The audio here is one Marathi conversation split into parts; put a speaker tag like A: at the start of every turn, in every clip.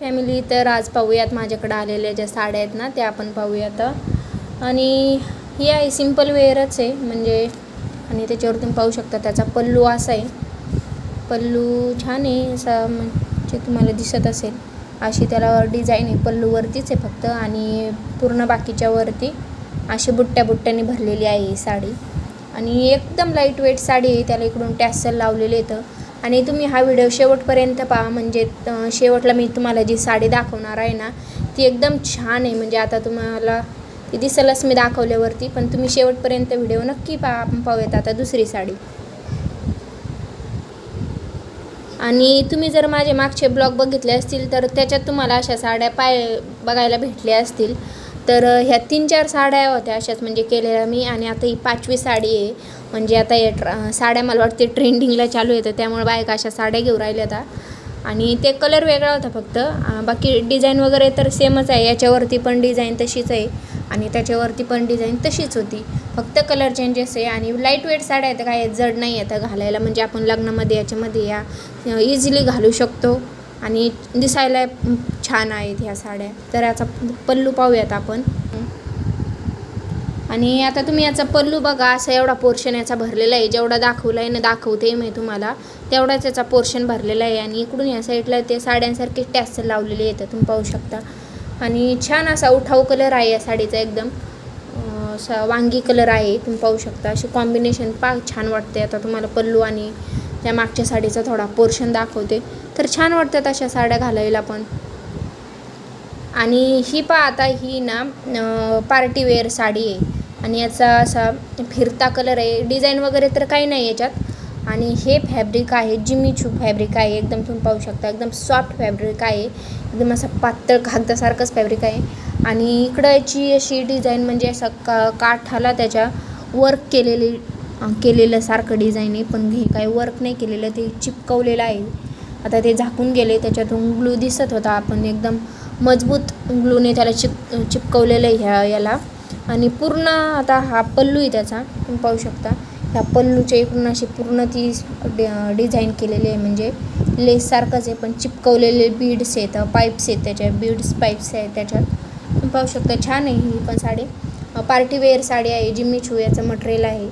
A: फॅमिली तर आज पाहूयात. माझ्याकडे आलेल्या ज्या साड्या आहेत ना त्या आपण पाहूयात. आणि ही आहे सिंपल वेअरच आहे. म्हणजे आणि त्याच्यावर तुम्ही पाहू शकता त्याचा पल्लू असा आहे. पल्लू छान आहे. असा म्हणजे तुम्हाला दिसत असेल. अशी त्याला डिझाईन आहे. पल्लूवरतीच आहे फक्त. आणि पूर्ण बाकीच्या वरती अशी बुट्ट्या बुट्ट्याने भरलेली आहे ही साडी. आणि एकदम लाइट वेट साडी आहे. त्याला इकडून टॅसल लावलेले येतं आणि तुम्ही हा व्हिडिओ शेवटपर्यंत पहा. म्हणजे शेवटला मी तुम्हाला जी साडी दाखवणार आहे ना ती एकदम छान आहे. म्हणजे आता तुम्हाला ती दिसेलच मी दाखवल्यावरती पण तुम्ही शेवटपर्यंत व्हिडिओ नक्की पहा. आपण पाहूयात आता दुसरी साडी. आणि तुम्ही जर माझे मागचे ब्लॉग बघितले असतील तर त्याच्यात तुम्हाला अशा साड्या पाय बघायला भेटल्या असतील. तर ह्या तीन चार साड्या होत्या अशाच म्हणजे केलेल्या मी आणि आता ही पाचवी साडी आहे. म्हणजे आता या ट्र साड्या मला वाटते ट्रेंडिंगला चालू येतं त्यामुळे बायका अशा साड्या घेऊन राहिल्या आता आणि ते कलर वेगळा होता फक्त. बाकी डिझाईन वगैरे तर सेमच आहे याच्यावरती पण डिझाईन तशीच आहे आणि त्याच्यावरती पण डिझाईन तशीच होती. फक्त कलर चेंजेस आहे आणि लाइट वेट साड्या आहेत काय जड नाही येतं घालायला. म्हणजे आपण लग्नामध्ये याच्यामध्ये या इझिली घालू शकतो. आणि म्हणजे दिसायला छान आहेत ह्या साड्या. तर याचा पल्लू पाहूयात आपण. आणि आता तुम्ही याचा पल्लू बघा असा एवढा पोर्शन याचा भरलेला आहे. जेवढा दाखवला आहे ना दाखवते मी तुम्हाला. तेवढाच याचा पोर्शन भरलेला आहे. आणि इकडून या साईडला ते साड्यांसारखे टॅसल लावलेले येतात तुम्ही पाहू शकता. आणि छान असा उठाऊ कलर आहे या साडीचा एकदम. असा वांगी कलर आहे तुम्ही पाहू शकता. अशी कॉम्बिनेशन पा छान वाटते आता तुम्हाला पल्लू आणि त्या मागच्या साडीचा थोडा पोर्शन दाखवते. तर छान वाटतात अशा साड्या घालायला पण. आणि ही पा आता ही ना पार्टी वेअर साडी आहे. आणि याचा असा फिरता कलर आहे. डिझाईन वगैरे तर काही नाही याच्यात. आणि हे फॅब्रिक आहे जिमी छू फॅब्रिक आहे. एकदम तुम्ही पाहू शकता एकदम सॉफ्ट फॅब्रिक आहे. एकदम असं पातळ कागदासारखंच फॅब्रिक आहे. आणि इकडं याची अशी डिझाईन म्हणजे असं का काठाला त्याच्या वर्क केलेली केलेलं सारखं डिझाईन आहे पण हे काही वर्क नाही केलेलं ते चिपकवलेलं आहे. आता ते झाकून गेले त्याच्यातून ग्लू दिसत होता. आपण एकदम मजबूत ग्लूने त्याला चिप चिपकवलेलं आहे ह्या याला. आणि पूर्ण आता हा पल्लू आहे त्याचा तुम्ही पाहू शकता. ह्या पल्लूच्या इकडून अशी पूर्ण ती डि डिझाईन केलेली आहे. म्हणजे लेससारखंच आहे पण चिपकवलेले बीड्स आहेत पाईप्स आहेत त्याच्या बीड्स पाईप्स आहेत त्याच्यात. तुम्ही पाहू शकता छान आहे ही पण साडी. पार्टीवेअर साडी आहे जिम्मी छू याचं मटेरियल आहे.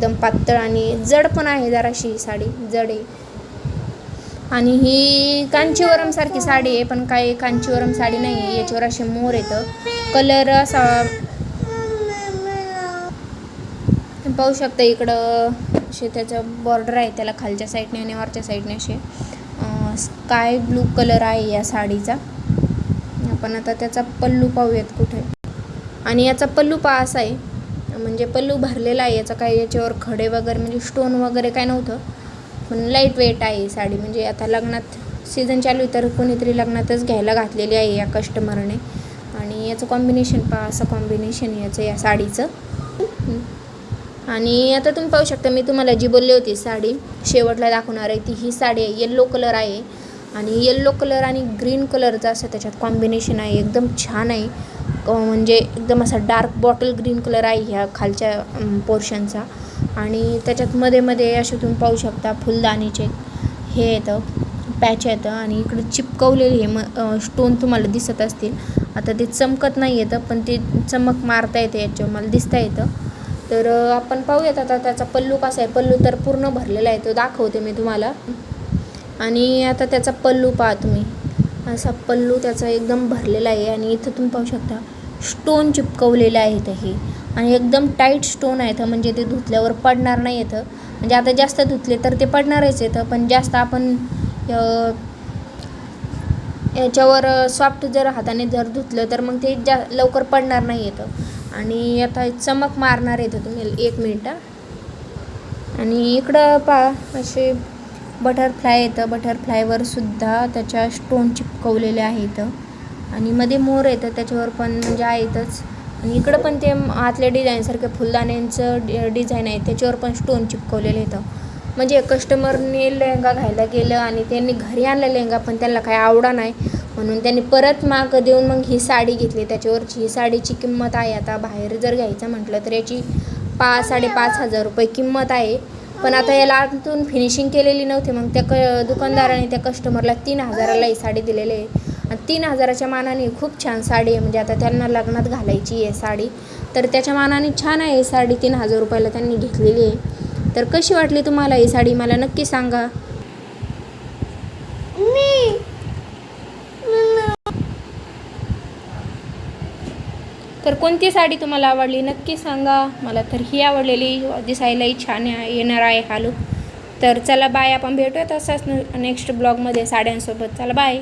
A: एकदम पातळ आणि जड पण आहे जराशी ही साडी जड आहे. आणि ही कांचीवरमसारखी साडी आहे पण काही कांचीवरम साडी नाही आहे याच्यावर असे मोर येतं. कलर असा पाहू शकता इकडं असे त्याचं बॉर्डर आहे त्याला खालच्या साईडने आणि वरच्या साईडने असे. स्काय ब्लू कलर आहे या साडीचा. आपण आता त्याचा पल्लू पाहूयात कुठे. आणि याचा पल्लू पा असा आहे. म्हणजे पल्लू भरलेला आहे याचा काही याच्यावर खडे वगैरे म्हणजे स्टोन वगैरे काय नव्हतं. पण लाइट वेट आहे साडी म्हणजे आता लग्नात सीझन चालू आहे तर कोणीतरी लग्नातच घ्यायला घातलेली आहे या कस्टमरने आणि याचं कॉम्बिनेशन पहा असं कॉम्बिनेशन याचं या साडीचं. आणि आता तुम्ही पाहू शकता मी तुम्हाला जी बोलली होती साडी शेवटला दाखवणार आहे ती ही साडी आहे येल्लो कलर आहे. आणि येल्लो कलर आणि ग्रीन कलरचं असं त्याच्यात कॉम्बिनेशन आहे एकदम छान आहे. म्हणजे एकदम असा डार्क बॉटल ग्रीन कलर आहे ह्या खालच्या पोर्शनचा आणि त्याच्यात मध्ये मध्ये असे तुम्ही पाहू शकता फुलदाणीचे हे येतं पॅच येतं आणि इकडे चिपकवलेले हे म स्टोन तुम्हाला दिसत असतील. आता ते चमकत नाही येतं पण ते चमक मारता येते याच्यावर मला दिसता येतं. तर आपण पाहूयात आता त्याचा पल्लू कसा आहे. पल्लू तर पूर्ण भरलेला आहे तो दाखवते मी तुम्हाला. आणि आता त्याचा पल्लू पाहा तुम्ही. असा पल्लू त्याचा एकदम भरलेला आहे आणि इथं तुम्ही पाहू शकता स्टोन चिपकवलेलं आहेत हे. आणि एकदम टाईट स्टोन आहेत म्हणजे ते धुतल्यावर पडणार नाही येतं म्हणजे आता जास्त धुतले तर ते पडणारच येतं पण जास्त आपण याच्यावर सॉफ्ट जर हाताने जर धुतलं तर मग ते जा लवकर पडणार नाही येतं आणि आता चमक मारणार येतं तुम्ही एक मिनटं. आणि इकडं पा असे बटरफ्लाय येतं. बटरफ्लायवरसुद्धा त्याच्या स्टोन चिपकवलेले आहेत आणि मध्ये मोर येतं. त्याच्यावर पण म्हणजे आहेतच आणि इकडं पण ते आतल्या डिझाईनसारखे फुलदाण्यांचं डि डिझाईन आहे. त्याच्यावर पण स्टोन चिपकवलेलं येतं म्हणजे कस्टमरने लेहंगा घ्यायला गेलं आणि त्यांनी घरी आणलं लेहंगा पण त्यांना काही आवडा नाही. म्हणून त्यांनी परत माग देऊन मग ही साडी घेतली. त्याच्यावरची ही साडीची किंमत आहे. आता बाहेर जर घ्यायचं म्हटलं तर याची पाच साडेपाच हजार रुपये किंमत आहे. पण आता याला आतून फिनिशिंग केलेली नव्हती. मग त्या क दुकानदाराने त्या कस्टमरला तीन हजाराला ही साडी दिलेली आहे. आणि तीन हजाराच्या मानाने खूप छान साडी आहे. म्हणजे आता त्यांना लग्नात घालायची आहे साडी. तर त्याच्या मानाने छान आहे ही साडी. तीन हजार रुपयाला त्यांनी घेतलेली आहे. तर कशी वाटली तुम्हाला ही साडी? मला नक्की सांगा. तर कोणती साडी तुम्हाला आवडली? नक्की सांगा. मला तर ही आवडलेली. दिसायलाही छान येणार आहे हा लूक तर चला बाय आपण भेटूयात असाच नेक्स्ट ब्लॉगमध्ये साड्यांसोबत. चला बाय.